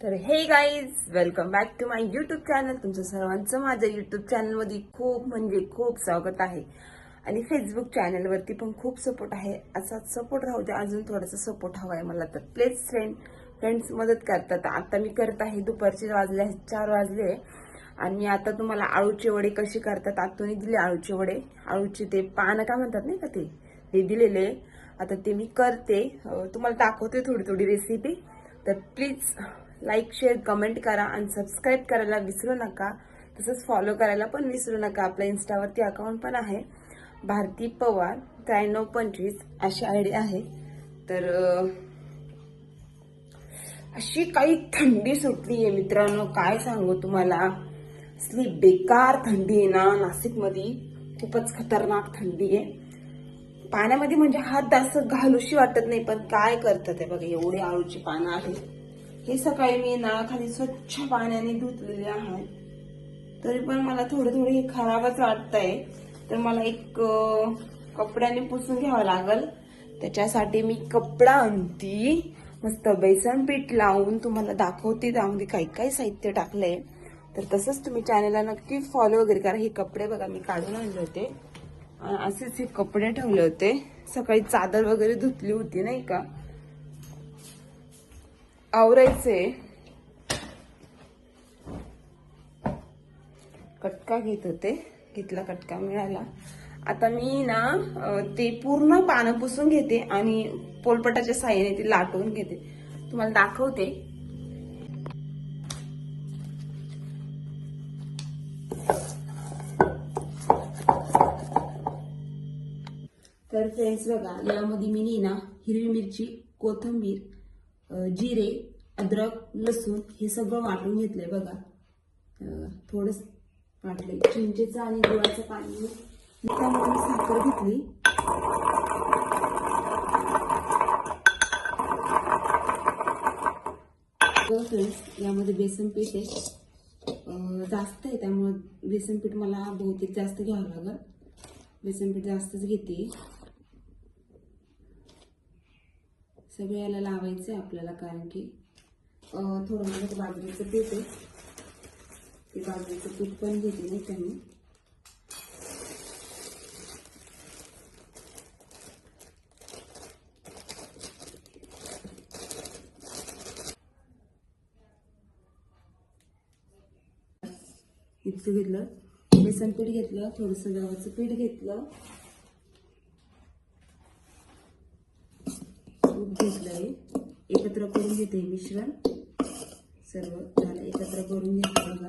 तर हे guys welcome back to my YouTube channel तुमचं सर्वांचं माझ्या युट्यूब चॅनलमध्ये खूप म्हणजे खूप स्वागत आहे. आणि फेसबुक चॅनलवरती पण खूप सपोर्ट आहे. असाच सपोर्ट राहू द्या अजून थोडासा सपोर्ट हवा आहे मला तर. प्लीज फ्रेंड फ्रेंड्स मदत करतात. आता मी करत आहे दुपारचे वाजले चार वाजले. आणि मी आता तुम्हाला आळूचे वडे कसे करतात आतूनही दिले आळूचे वडे. आळूचे ते पानं का म्हणतात नाही का ते? ते दिलेले. आता ते मी करते. तुम्हाला दाखवते थोडी थोडी रेसिपी तर प्लीज लाईक शेअर कमेंट करा आणि सबस्क्राईब करायला विसरू नका. तसंच फॉलो करायला पण विसरू नका. आपल्या इन्स्टावरती अकाउंट पण आहे. भारती पवार त्र्याण्णव पंचवीस अशी आय डी आहे. तर अशी काही थंडी सुटली आहे मित्रांनो. काय सांगू तुम्हाला? असली बेकार थंडी आहे ना नाशिकमध्ये. खूपच खतरनाक थंडी आहे. पाण्यामध्ये म्हणजे हात असं घालूशी वाटत नाही पण काय करतात ते बघा एवढी आळूची पानं आहेत. हे सकाळी मी नळाखाली स्वच्छ पाण्याने धुतलेले आहेत तरी पण मला थोडे थोडे हे खराबच वाटतंय. तर मला एक कपड्याने पुसून घ्यावं लागल. त्याच्यासाठी मी कपडा आणती. मस्त बेसन पीठ लावून तुम्हाला दाखवते. त्यामध्ये काही काही साहित्य टाकलंय. तर तसंच तुम्ही चॅनलला नक्की फॉलो वगैरे करा. हे कपडे बघा मी काढून आणले होते. असेच हे कपडे ठेवले होते. सकाळी चादर वगैरे धुतली होती नाही का? आवरायचे. कटका घेत होते. घेतला कटका मिळाला. आता मी ना ते पूर्ण पानं पुसून घेते आणि पोलपटाच्या साह्याने ते लाटून घेते. तुम्हाला दाखवते. तर फ्रेंड्स बघा यामध्ये मी ना हिरवी मिरची कोथिंबीर जिरे अद्रक लसूण हे सगळं वाटून घेतलंय बघा. थोडस वाटलंय. चिंचेचं आणि गुळाचं पाणी मी त्यामध्ये साखर घेतली. फ्रेंड्स यामध्ये बेसन पीठ आहे. जास्त आहे त्यामुळे बेसन पीठ मला बहुतेक जास्त घ्यावं लागेल. बेसन पीठ जास्तच घेते. सगळे याला लावायचं आहे आपल्याला कारण की थोडं म्हणजे बाजरीचं पीठ आहे. ते बाजरीचं पीठ पण घेते नाही त्यांनी. इथं इतकं घेतलं बेसन पीठ घेतलं थोडंसं गव्हाचं पीठ घेतलं. करून घेतलं आहे एकत्र करून घेते मिश्रण सर्व झालं. एकत्र करून घेतलं बघा.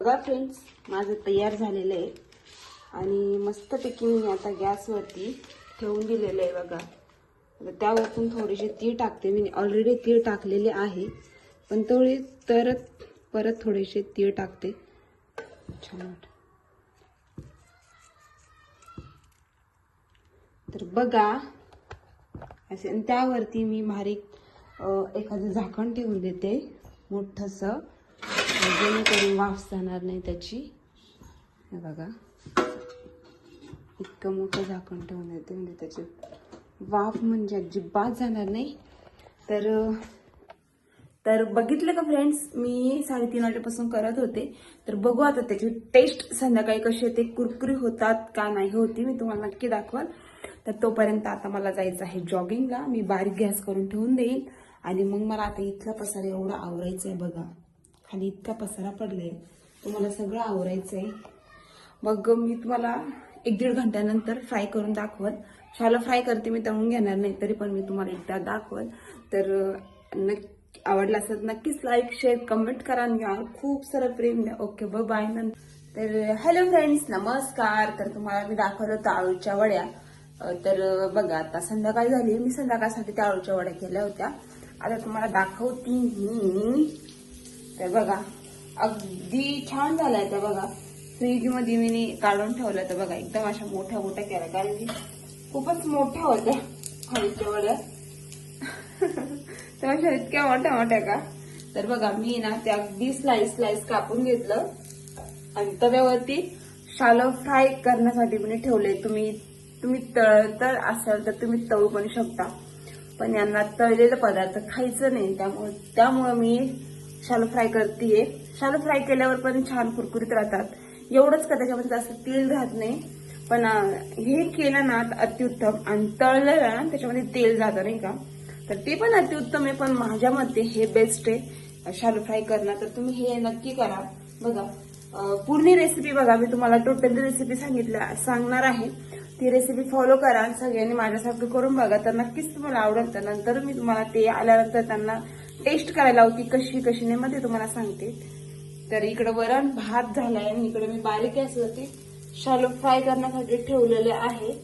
बघा फ्रेंड्स माझं तयार झालेलं आहे. आणि मस्तपैकी मी आता गॅसवरती ठेवून दिलेलं आहे बघा. आता त्यावरतून थोडीशी तीळ टाकते मी. ऑलरेडी तीळ टाकलेले आहे. पण थोडी तर परत थोडेसे तीळ टाकते. छान तर बघा. असे आणि त्यावरती मी बारीक एखादं झाकण ठेवून देते. मोठंसं. जेणेकरून वाफ जाणार नाही त्याची. हे बघा. इतकं मोठं झाकण ठेवून येते म्हणजे त्याची वाफ म्हणजे अजिबात जाणार नाही. तर तर बघितलं का फ्रेंड्स मी साडेतीन वाजेपासून करत होते. तर बघू आता त्याची टेस्ट संध्याकाळी कशी येते कुरकुरी होतात का नाही होती मी तुम्हाला नक्की दाखवाल. तर तोपर्यंत आता मला जायचं आहे जॉगिंगला मी बारीक गॅस करून ठेवून देईल. आणि मग मला आता इथला पसारा एवढा आवरायचा आहे बघा. खाली इतका पसारा पडलाय. मला सगळं आवरायचं आहे मग मी तुम्हाला एक दीड घंट्यानंतर फ्राय करून दाखवत शाला फ्राय करते मी तळून घेणार नाही तरी पण मी तुम्हाला एकदा दाखवत तर नक्की आवडला असत तर नक्कीच लाईक शेअर कमेंट करा आणि खूप सारं प्रेम द्या. ओके ब बाय तर हॅलो फ्रेंड्स नमस्कार. तर तुम्हाला मी दाखवलं होतं आळूच्या वड्या तर बघा आता संध्याकाळी झाली. मी संध्याकाळसाठी त्या आळूच्या वड्या केल्या होत्या. आता तुम्हाला दाखवते मी तर बघा. अगदी छान झालाय तर बघा. फ्रीजमध्ये मी काढून ठेवलं तर बघा. एकदम अशा मोठ्या मोठ्या केल्या. कारण की खूपच मोठ्या होत्या. हळीच्या वड्या तर अशा इतक्या मोठ्या मोठ्या का? तर बघा मी ना ते अगदी स्लाइस स्लाइस कापून घेतलं. आणि तव्यावरती शालो फ्राय करण्यासाठी मी ठेवले तुम्ही तुम्ही तळतर असाल तर तुम्ही तळू पण शकता. पण यांना तळलेलं पदार्थ खायचं नाही. त्यामुळे त्यामुळे मी शालो फ्राय करते शालो फ्राय केल्यावर पण छान कुरकुरीत राहतात. एवढंच का त्याच्यामध्ये जास्त तेल राहत नाही. पण हे केलं ना तर अतिउत्तम. आणि तळलं ना त्याच्यामध्ये तेल जातं नाही का? तर ते पण अतिउत्तम आहे. पण माझ्या मते हे बेस्ट आहे. शालो फ्राय करणं. तर तुम्ही हे नक्की करा. बघा पूर्ण रेसिपी बघा. मी तुम्हाला टोटल रेसिपी सांगितलं सांगणार आहे. ती रेसिपी फॉलो करा. आणि सगळ्यांनी माझ्यासारखं करून बघा. तर नक्कीच तुम्हाला आवडेल. तर नंतर मी तुम्हाला ते आल्यानंतर त्यांना टेस्ट करायला होती कशी कशी नाही मध्ये तुम्हाला सांगते. तर इकडे वरण भात झालाय आणि इकडे मी बारीक गॅसवरती शालो फ्राय करण्यासाठी ठेवलेले आहे.